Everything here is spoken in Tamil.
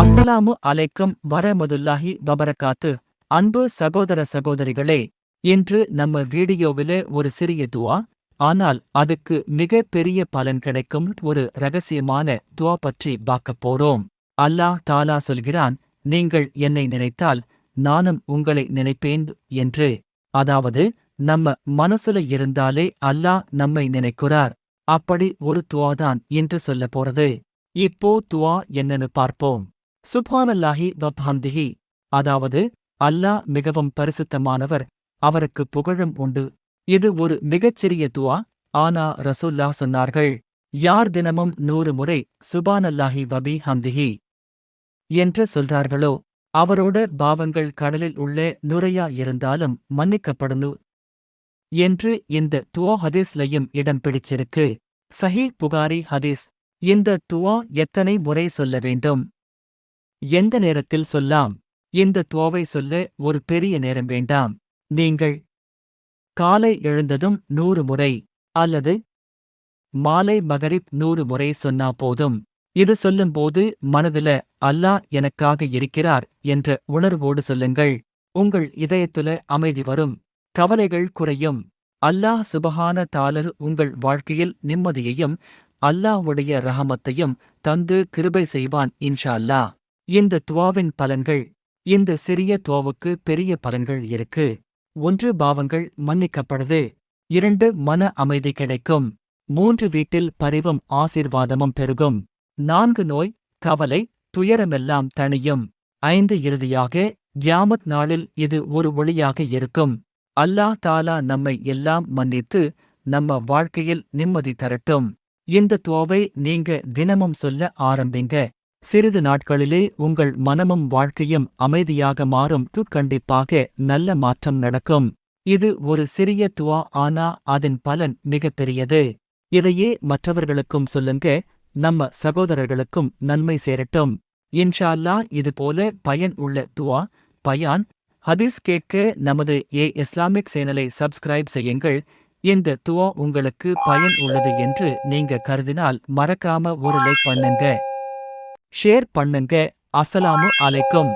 அஸ்ஸலாமு அலைக்கும் வரமதுல்லாஹி வபரகாத்து. அன்பு சகோதர சகோதரிகளே இன்று நம்ம வீடியோவில ஒரு சிறிய துவா. ஆனால் அதுக்கு மிக பெரிய பலன் கிடைக்கும் ஒரு ரகசியமான துவா பற்றி பார்க்கப் போறோம். அல்லாஹ் தாலா சொல்கிறான் நீங்கள் என்னை நினைத்தால் நானும் உங்களை நினைப்பேன் என்று. அதாவது நம்ம மனசுல இருந்தாலே அல்லாஹ் நம்மை நினைக்கிறார். அப்படி ஒரு துவாதான் என்று சொல்ல போறது. இப்போ துவா என்னன்னு பார்ப்போம். சுபானல்லாஹி வப்ஹம்திஹி அதாவது அல்லாஹ் மிகவும் பரிசுத்தமானவர். அவருக்கு புகழும் உண்டு. இது ஒரு மிகச்சிறிய துவா. ஆனா ரசூல்லா சொன்னார்கள் யார் தினமும் நூறு முறை சுபானல்லாஹி வபி ஹந்திஹி என்று சொல்றார்களோ அவரோட பாவங்கள் கடலில் உள்ளே நுரையா இருந்தாலும் மன்னிக்கப்படணும் என்று இந்த துவா ஹதீஸ்லையும் இடம் பிடிச்சிருக்கு. சஹீ புகாரி ஹதீஸ் இந்த துவா எத்தனை முறை சொல்ல வேண்டும்? எந்த நேரத்தில் சொல்லாம்? இந்த துவாவை சொல்ல ஒரு பெரிய நேரம் வேண்டாம். நீங்கள் காலை எழுந்ததும் நூறு முறை அல்லது மாலை மகரிப் நூறு முறை சொன்னா போதும். இது சொல்லும்போது மனதில அல்லாஹ் எனக்காக இருக்கிறார் என்ற உணர்வோடு சொல்லுங்கள். உங்கள் இதயத்துல அமைதி வரும். கவலைகள் குறையும். அல்லாஹ் சுபஹான தாலர் உங்கள் வாழ்க்கையில் நிம்மதியையும் அல்லாஹ்வுடைய ரஹமத்தையும் தந்து கிருபை செய்வான் இன்ஷா அல்லாஹ். இந்த துவாவின் பலன்கள் இந்த சிறிய துவாவுக்கு பெரிய பலன்கள் இருக்கு. ஒன்று பாவங்கள் மன்னிக்கப்படுது. இரண்டு மன அமைதி கிடைக்கும். மூன்று வீட்டில் பரிவும் ஆசீர்வாதமும் பெருகும். நான்கு நோய் கவலை துயரமெல்லாம் தணியும். ஐந்து இறுதியாக கியாமத் நாளில் இது ஒரு ஒளியாக இருக்கும். அல்லாஹ் தாலா நம்மை எல்லாம் மன்னித்து நம்ம வாழ்க்கையில் நிம்மதி தரட்டும். இந்த துவாவை நீங்க தினமும் சொல்ல ஆரம்பிங்க. சிறிது நாட்களிலே உங்கள் மனமும் வாழ்க்கையும் அமைதியாக மாறும். கண்டிப்பாக நல்ல மாற்றம் நடக்கும். இது ஒரு சிறிய துவா ஆனா அதன் பலன் மிகப்பெரியது இதையே மற்றவர்களுக்கும் சொல்லுங்க நம்ம சகோதரர்களுக்கும் நன்மை சேரட்டும். இன்ஷா அல்லாஹ் இது போல பயன் உள்ள துவா பயான். ஹதீஸ் கேட்க நமது ஏ இஸ்லாமிக் சேனலை சப்ஸ்கிரைப் செய்யுங்கள். இந்த துவா உங்களுக்கு பயன் உள்ளது என்று நீங்க கருதினால் மறக்காம ஒரு லைக் பண்ணுங்க. ஷேர் பண்ணுங்க. அஸ்ஸலாமு அலைக்கும்.